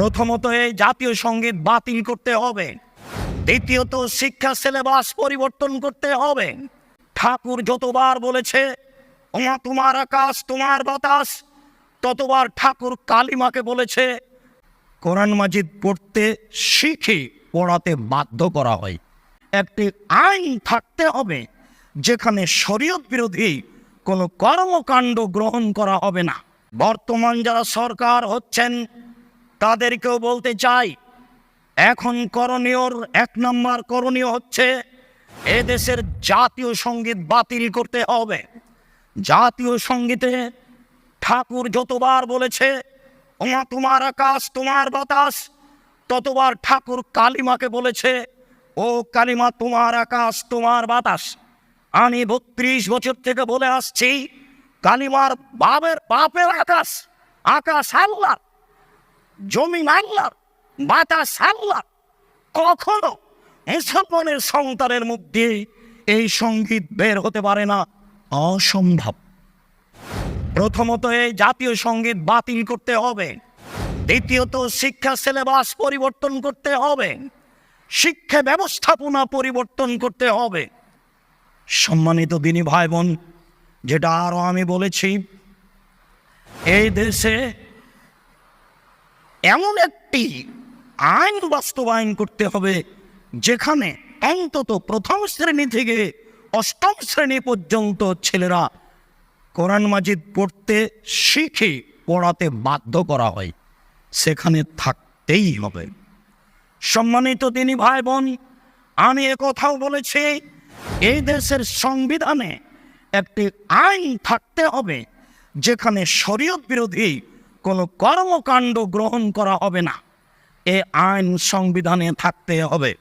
প্রথমত এই জাতীয় সংগীত বাতিল করতে হবে। দ্বিতীয়ত, শিক্ষা সিলেবাস পরিবর্তন করতে হবে। ঠাকুর যতবার বলেছে তোমার আকাশ, তোমার বাতাস। ততবার ঠাকুর কালিমাকে বলেছে, কোরআন মাজিদ পড়তে শিখে পড়াতে বাধ্য করা হয়। একটি আইন থাকতে হবে, যেখানে শরীয়ত বিরোধী কোনো কর্মকাণ্ড গ্রহণ করা হবে না। বর্তমান যারা সরকার হচ্ছেন তাদেরকেও বলতে চাই, এখন করণীয়র এক নম্বর করণীয় হচ্ছে, এদেশের জাতীয় সংগীত বাতিল করতে হবে। জাতীয় সঙ্গীতে ঠাকুর যতবার বলেছে, ওমা, তোমার আকাশ, তোমার বাতাস, ততবার ঠাকুর কালিমাকে বলেছে, ও কালিমা, তোমার আকাশ, তোমার বাতাস। আমি বত্রিশ বছর থেকে বলে আসছি, কালিমার বাবের বাপের আকাশ আকাশ আল্লাহ জমি আল্লাহ বাতাস আল্লাহ কখনো মুসলমানের সন্তানের মধ্যে এই সংগীত বের হতে পারে না, অসম্ভব। প্রথমত এই জাতীয় সংগীত বাতিল করতে হবে। দ্বিতীয়ত শিক্ষা সিলেবাস পরিবর্তন করতে হবে। শিক্ষা ব্যবস্থাপনা পরিবর্তন করতে হবে। সম্মানিত দিনী ভাই বোন, যেটা আরও আমি বলেছি, এই দেশে এমন একটি আইন বাস্তবায়ন করতে হবে যেখানে অন্তত প্রথম শ্রেণি থেকে অষ্টম শ্রেণি পর্যন্ত ছেলেরা কোরআন মাজিদ পড়তে শিখে পড়াতে বাধ্য করা হয়। সেখানে থাকতেই হবে। সম্মানিত তিনি ভাই বোন আমি কথাও বলেছি, এই দেশের সংবিধানে একটি আইন থাকতে হবে যেখানে শরীয়ত বিরোধী কোনো কর্মকাণ্ড গ্রহণ করা হবে না। এ আইন সংবিধানে থাকতে হবে।